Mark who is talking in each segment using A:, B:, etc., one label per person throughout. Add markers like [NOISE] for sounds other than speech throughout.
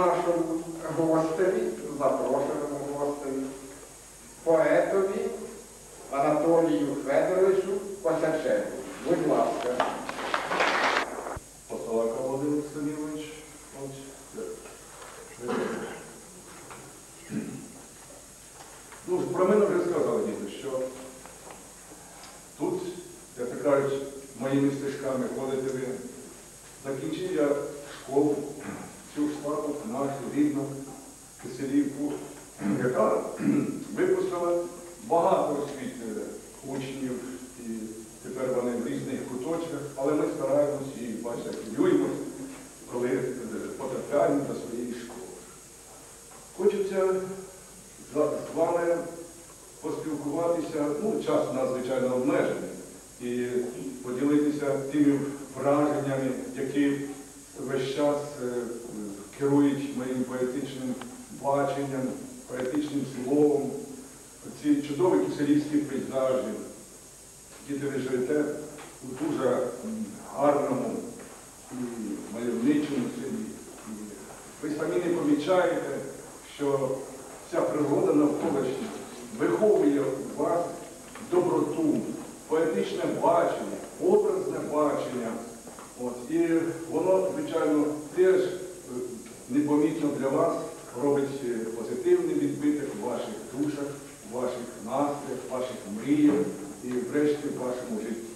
A: нашому гостеві, запрошеному гостеві, поетові Анатолію Федоровичу Косячеву. Будь ласка.
B: Посолака Володимир Сергійович. Ну, про мене вже сказали діти, що тут, як кажуть, моїми стежками ходите ви. Закінчив я школу, нашу рідну Киселівку, яка [CLEARS THROAT] випустила багато освіт учнів, і тепер вони в різних куточках, але ми стараємось і бачите, хвилюємось, коли е, потрапляємо до своєї школи. Хочеться з вами поспілкуватися, ну, час надзвичайно обмежений, і поділитися тими враженнями, які весь час е, керують моїм поетичним баченням, поетичним словом, ці чудові киселівські пейзажі, які ви живете у дуже м, гарному і мальовничому селі. І ви самі не помічаєте, що ця природа навколишня виховує у вас доброту, поетичне бачення, образне бачення. От, і воно, звичайно, теж е, непомітно для вас робить е, позитивний відбиток у ваших душах, у ваших настроях, в ваших мріях і врешті в вашому житті.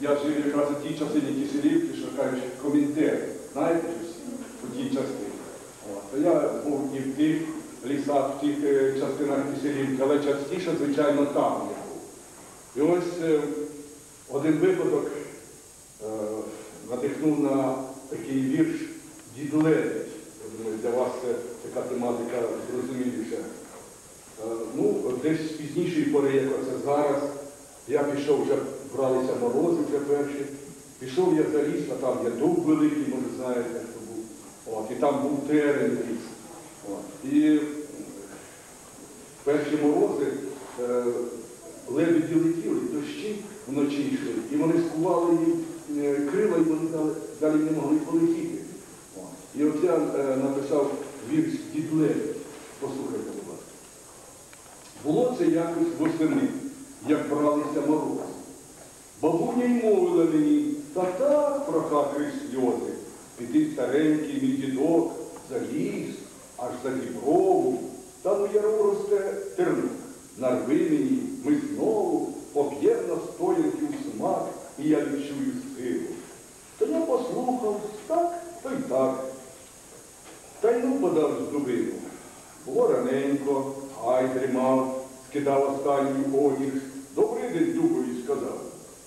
B: Я жив якраз у тій частині Киселівки, що кажуть, комітет. Знаєте у тій частині. То я був і в тих лісах, в тих е, частинах Киселівки, але частіше, звичайно, там я був. І ось е, один випадок е, надихнув на такий вірш Дід. Для вас це така тематика зрозуміліша. Ну, десь пізнішої пори, як оце зараз, я пішов вже, бралися морози вже перші. Пішов я за ліс, а там є дуб великий, може знаєте, хто був. От, і там був терен ліс. От. І перші морози е, лебеді летіли, дощі вночі йшли, і вони скували їм е, крила, і вони далі, далі не могли полетіти. От. І от я е, написав вірш «Дід Лебедь». Послухайте, будь ласка. Було це якось восени, як бралися морози. Бабуня й мовила мені, та так проха крізь сльози. Піди старенький мій дідок, за ліс, аж за діброву, там у яру росте тернук. Нарви мені, ми знову поп'єм настоянки у смак, і я відчую силу. То я послухав, так, то й так. Та й ну подав з дубину. Було раненько, гай дрімав, скидав останній одіж. Добрий день дубові сказав.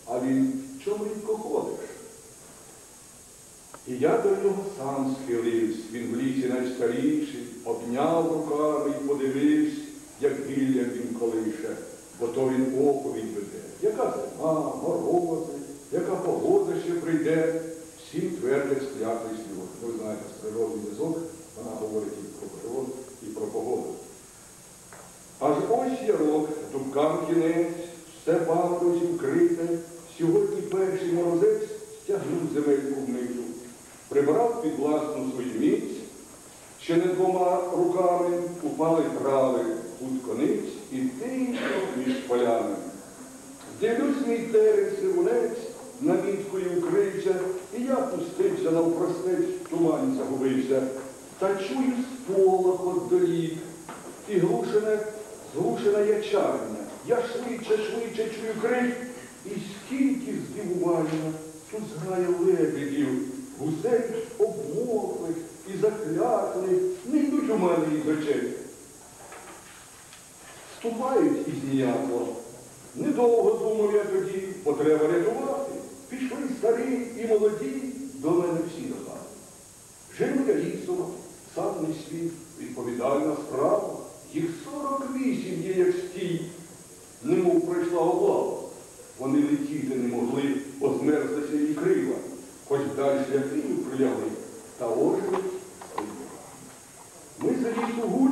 B: А він чому рідко ходиш? І я до нього сам схилився, він в лісі найстаріший, обняв руками і подивився, як гілля він колише, бо то він оповідь веде. Яка зима, морози, яка погода ще прийде, всім твердих склятий сльоз. Ви знаєте, з природний зв'язок вона говорить і про природу, і про погоду. Аж ось ярок, думкам кінець, все пам'ятось вкрите, сьогодні перший морозець стягнув земельку вниzu, прибрав під власну свою міць, ще не двома руками упали трави у кониць і тихо між полями. Дивлюсь мій терен сивунець, наміткою укрився, і я пустився навпростець, в тумані загубився. Та чую сполох отдалік, і глушене, зглушене ячання. Я швидше, швидше чую крик, і скільки здивування тут зграє лебедів, гусей обмоклих і закляклих, не йдуть у мене із очей. Ступають із ніякого. Недовго думав я тоді, бо треба рятувати. Пішли старі і молоді, до мене всі до хати. Жив я лісом, сам не світ, відповідальна справа. Їх 48 є, як стій, немов пройшла облава. Вони летіти не могли, озмерзлися і крива. хоч далі лятиню прилягли та ожили Ми за лісу гуль,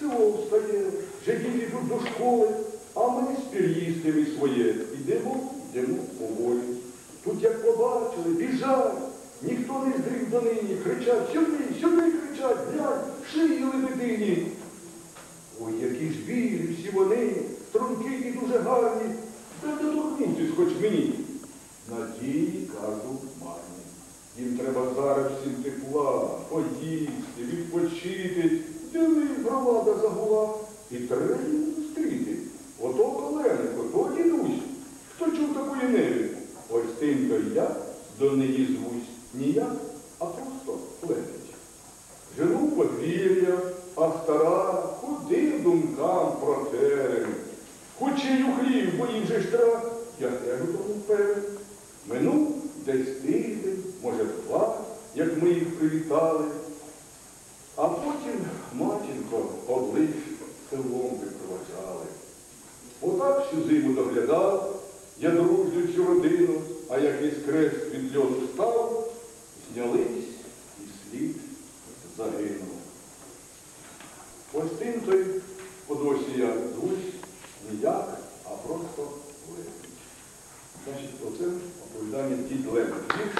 B: село встає, вже діти йдуть до школи, а ми з пір'їстами своє. Ідемо, йдемо поволі. Тут, як побачили, біжать, ніхто не здрів до нині, кричать, сюди, сюди кричать, глянь, шиї лебедині. дуже гарні. Дайте документів хоч мені. Надії, кажу, марні. Їм треба зараз всім тепла, поїсти, відпочити. Діли громада загула. І треба їм зустріти. Ото коленик, ото дідусь. Хто чув такої неви? Ось тим, то я до неї звусь ніяк. Київ, бо їм же штраф. він підлеглих. Більш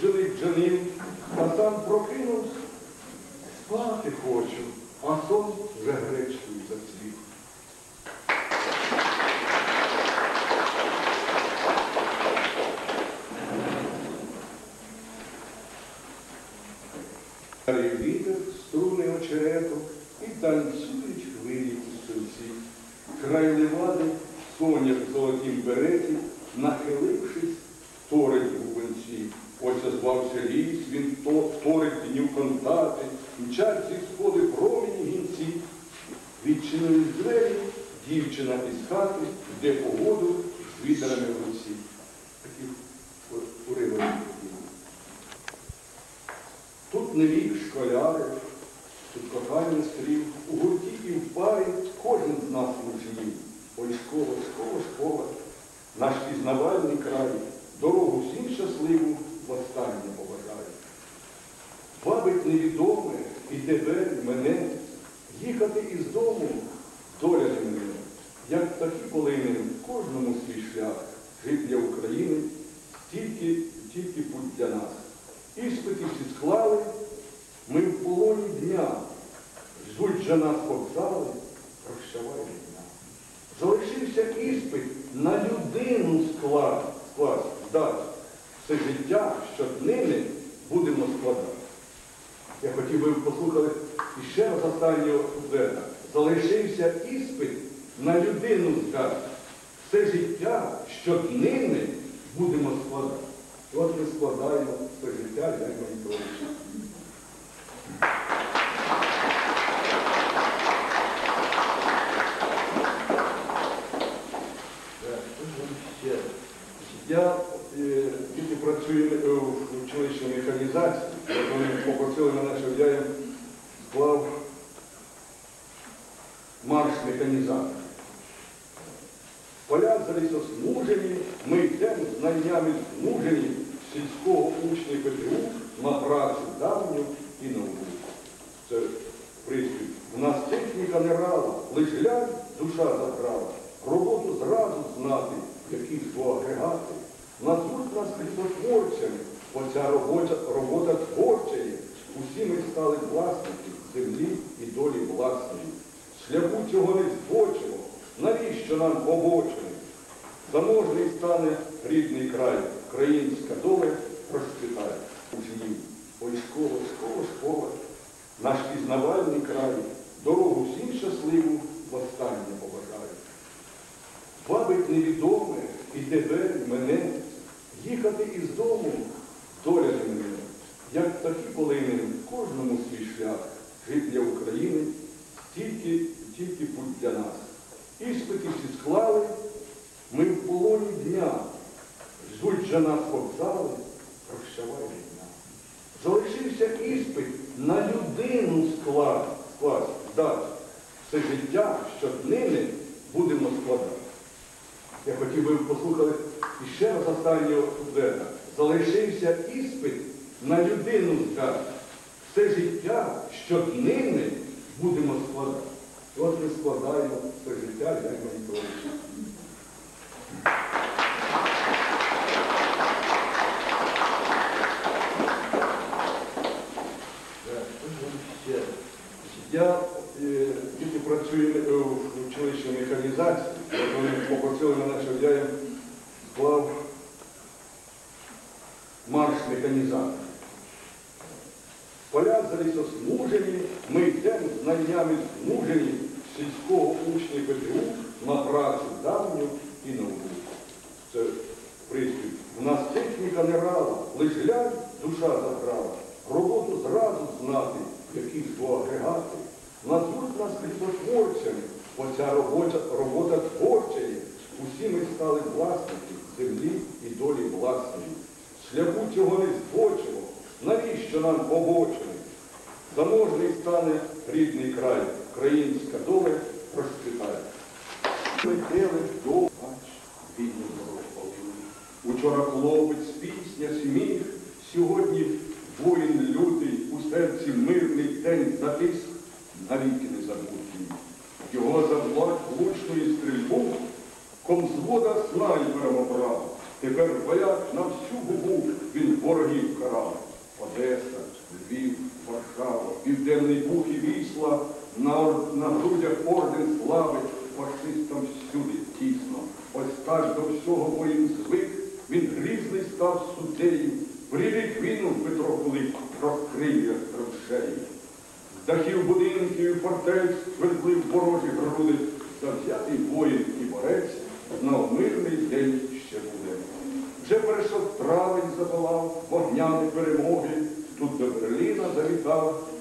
B: суджений джанин, а сам прокинувся. Навальний край, дорогу всім щасливу востаннє побажаю. Вабить невідоме і тебе, і мене, їхати із дому доля не мене, як птахи полиним кожному свій шлях, жит України, тільки тільки путь для нас. Іспиті всі склали, ми в полоні дня, ждуть же нас вокзали, прощавай дня. Залишився іспит на людину скласти, склад, дати все життя, що днини будемо складати. Я хотів би послухати ще раз останнього куплета. Залишився іспит на людину згадати. Все життя, що днини будемо складати. І от ми складаємо все життя, як мені доми розцвітає. Учнів, ой, школа, школа, школа, наш пізнавальний край, дорогу всім щасливу востаннє побажає. Бабить невідоме і тебе, і мене, їхати із дому доля мене, як такі полинен кожному свій шлях, життя України, тільки тільки путь для нас. Іспиті всі склали, ми в полоні дня ждуть же нас прощавай війна. Залишився іспит на людину склад, склад, здати. Все життя, що днини будемо складати. Я хотів би послухати іще раз останнього куплета. Залишився іспит на людину здати. Все життя, що днини будемо складати. От ми складаємо все життя, як мені Ще. Я е, тільки працюю е, в училищній механізації, от вони попросили мене, щоб я їм склав марш механізації. Поля залісосмужені, ми йдемо знаннями змужені сільського учня ПТУ на працю давню і науку. Це приспів. У нас техніка не рала, лиш глянь, душа заграла. Роботу зразу знати, які ж бо агрегати. Назвуть нас лісотворцями, бо ця робота, робота творча є. Усі ми стали власники землі і долі власної. Шляху цього не збочимо, навіщо нам побочений? Заможний стане рідний край, країнська доля розцвітає. Летели до бач, бідну дорогу. Учора хлопець, пісня, сміх, сьогодні воїн лютий, у серці мирний день затис, навіки не забутий. Його за влад влучної стрільбу комзвода снайпером обрав. Тепер вояк на всю губу він ворогів карав. Одеса, Львів, Варшава, Південний Буг і Вісла, на, на грудях орден слави, фашистам всюди тісно. Ось так до всього воїн звик, він грізний став суддею, прирік війну Петро Кулик розкрив як траншею. З дахів будинків і фортець свердлив ворожі груди, завзятий воїн і борець, знав мирний день ще буде. Вже перейшов травень запалав, тут до
C: power.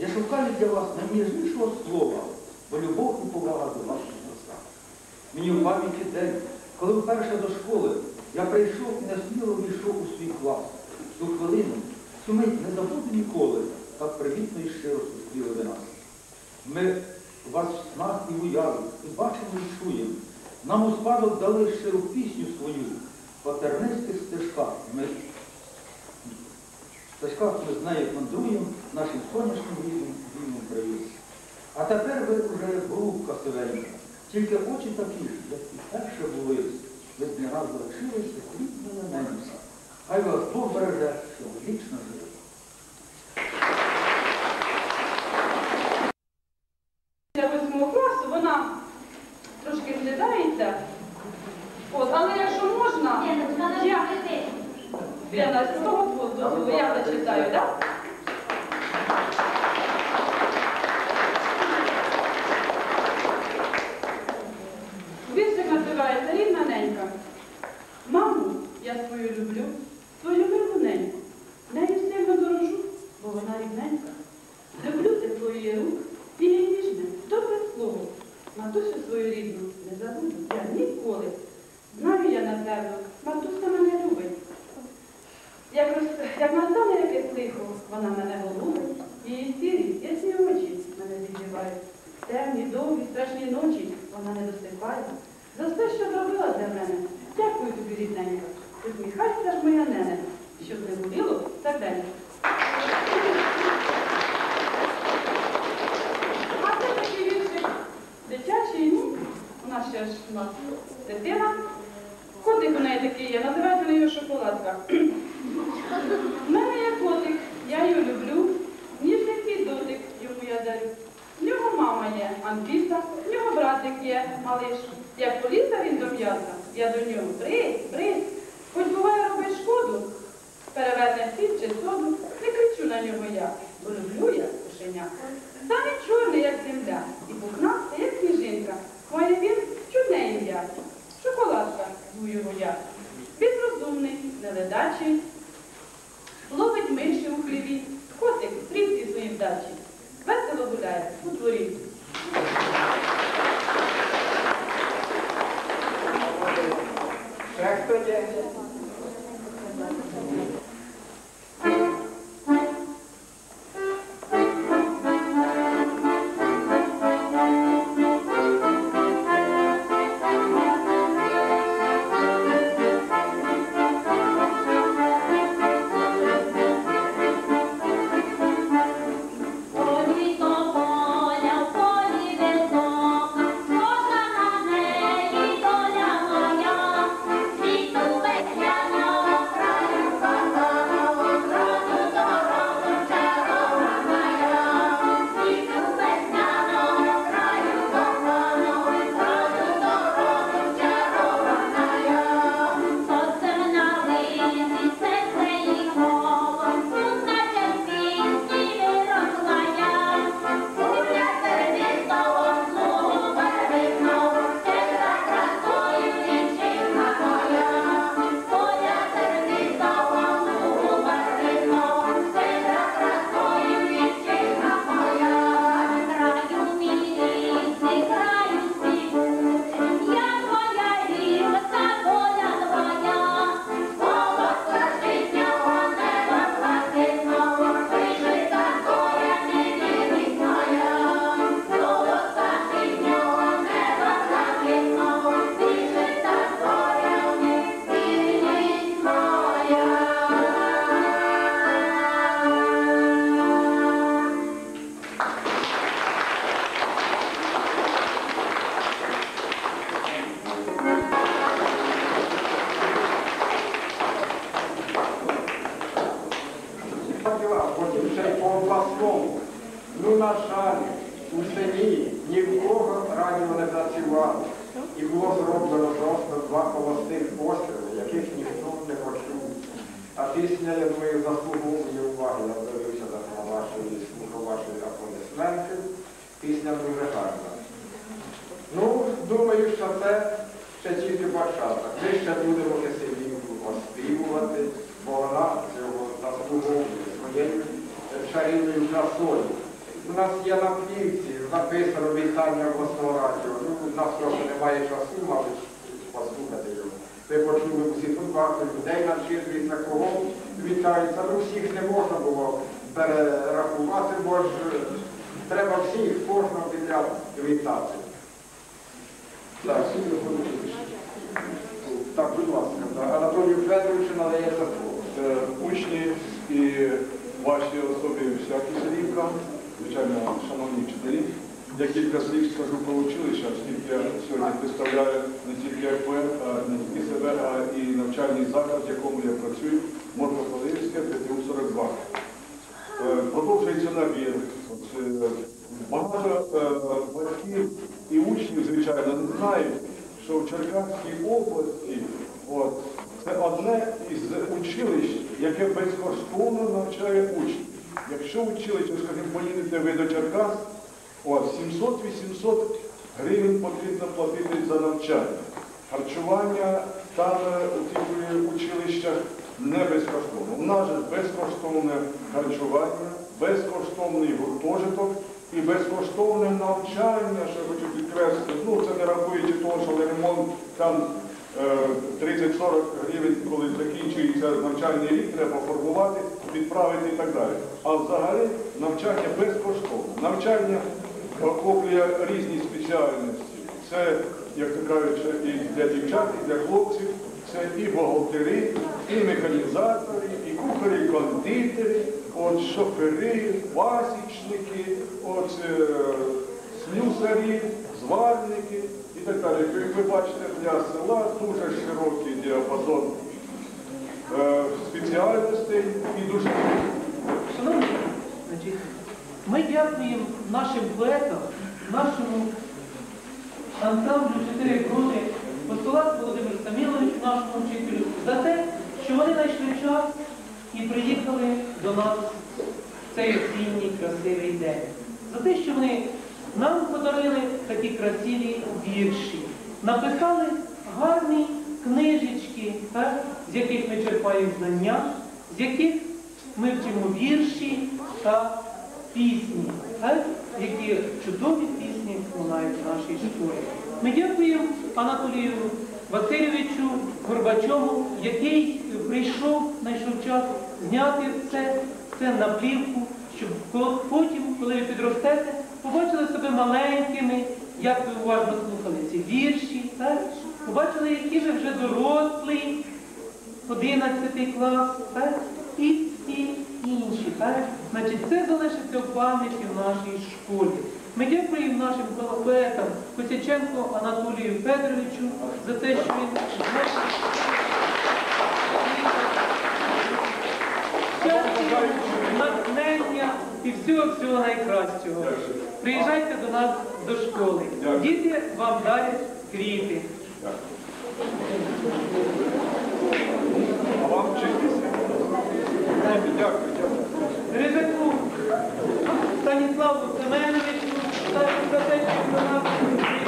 C: Я шукаю для вас найміжнішого слова, бо любов упувала до наших серця. Мені в пам'яті день, коли вперше до школи я прийшов і несміло війшов у свій клас. Ту хвилину сумить не забуду ніколи, так привітно і щиро спустіли до нас. Ми вас в снах і уяві, і бачимо, і чуємо. Нам у спадок дали щиру пісню свою, по тернистих стежках ми. Дочка знає, кондуємо нашим сонячним рівним вільним привіз. А тепер ви вже голубка сивенька, тільки очі такі, як і перше були, ви з дня раз лишилися, хліб не менше. Хай вас Бог береже, що вічно живе.
D: Для восьмого класу вона трошки вглядається, але якщо можна, я біля нашого дозволу. Я зачитаю, так? вона на дачі, ловить миші у хліві, котик прів зі своїм дачі, весело гуляє у дворі.
A: Навчилися, кого вітаються. Ну, всіх не можна було перерахувати, бо ж треба всіх, кожного підряд вітати. Так, так, будь ласка. Анатолію Федоровичу надається слово.
E: Е, Учні і ваші особи всякі селівка, звичайно, шановні вчителі. Я кілька слів скажу про училище, оскільки я сьогодні представляю не тільки як а не тільки себе, а і навчальний заклад, в якому я працюю, Морфополівське, ПТУ 42. Е, Продовжується набір. Е, Багато е, батьків і учнів, звичайно, не знають, що в Черкаській області от, це одне із училищ, яке безкоштовно навчає учнів. Якщо училище, скажімо, поїдете ви до Черкас, 700-800 гривень потрібно платити за навчання. Харчування там е, у тих е, училищах не безкоштовно. У нас же безкоштовне харчування, безкоштовний гуртожиток і безкоштовне навчання, що хочу підкреслити. Ну, це не рахуючи того, що ремонт там е, 30-40 гривень, коли закінчується навчальний рік, треба формувати, відправити і так далі. А взагалі навчання безкоштовне. Навчання охоплює різні спеціальності. Це, як то кажуть, і для дівчат, і для хлопців, це і бухгалтери, і механізатори, і кухарі, і кондитери, от шофери, пасічники, от е, слюсарі, зварники і так далі. Як ви бачите, для села дуже широкий діапазон е, спеціальностей і дуже
F: ми дякуємо нашим поетам, нашому ансамблю чотири крони, постулат Володимиру Саміловичу, нашому вчителю, за те, що вони знайшли час і приїхали до нас в цей осінній красивий день. За те, що вони нам подарили такі красиві вірші, написали гарні книжечки, так, з яких ми черпаємо знання, з яких ми вчимо вірші та пісні, які чудові пісні лунають в нашій школі. Ми дякуємо Анатолію Васильовичу Горбачову, який прийшов, знайшов час зняти це, це на плівку, щоб потім, коли ви підростете, побачили себе маленькими, як ви уважно слухали ці вірші, так? побачили, які ви вже дорослі, 11 клас, так? Так? Значить, це залишиться в пам'яті в нашій школі. Ми дякуємо нашим поетам Косяченко Анатолію Федоровичу за те, що він натхнення і всього-всього найкращого. Приїжджайте до нас до школи. Діти вам дарять квіти.
E: А вам вчитися. Дякую, Рибето,
F: Станислав, за мен е вече, тази за нас.